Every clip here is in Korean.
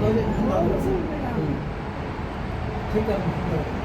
가지 한다고. 색깔은 한다고.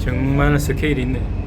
정말 스케일이 있네.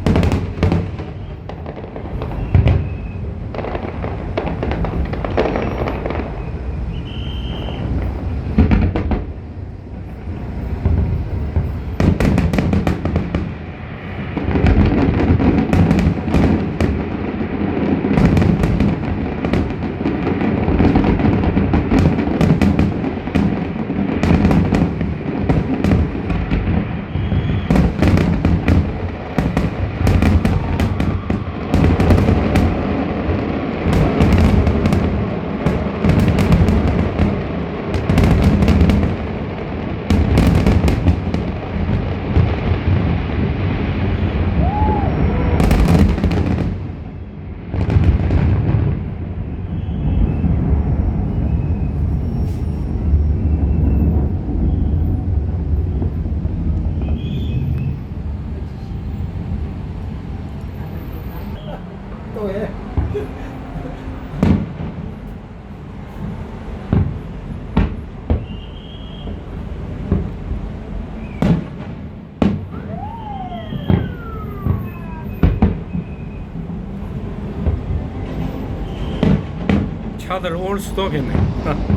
other own stock in.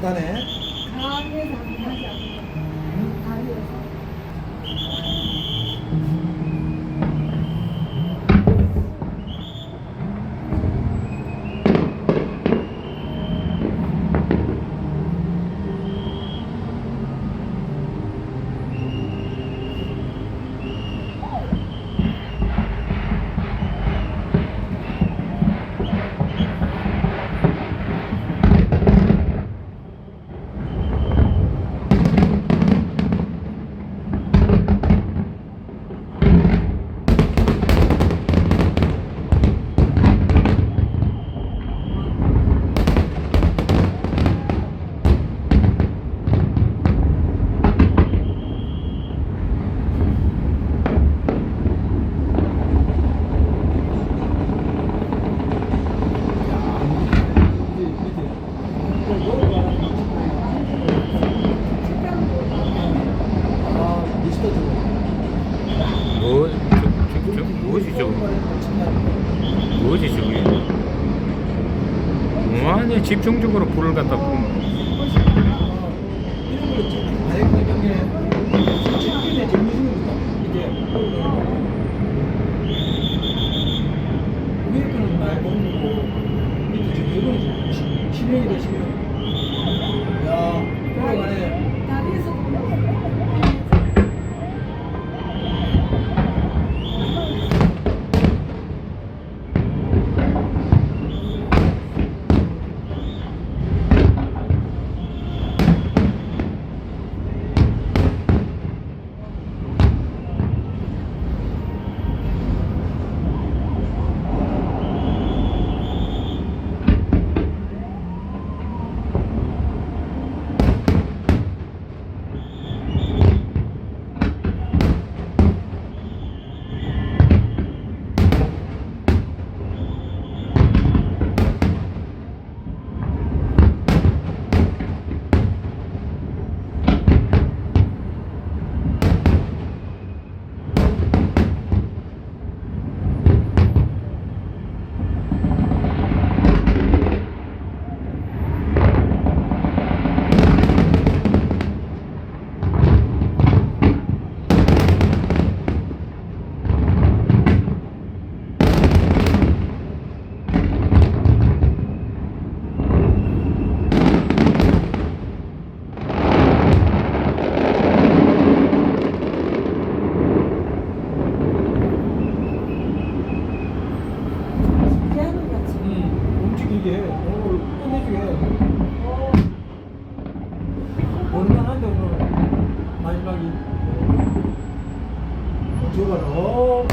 따뜻하네. 집중적으로 불을 갖다 뿜. 이게 오늘 끝내주게 곤란한데 오늘 마지막이 저가 너무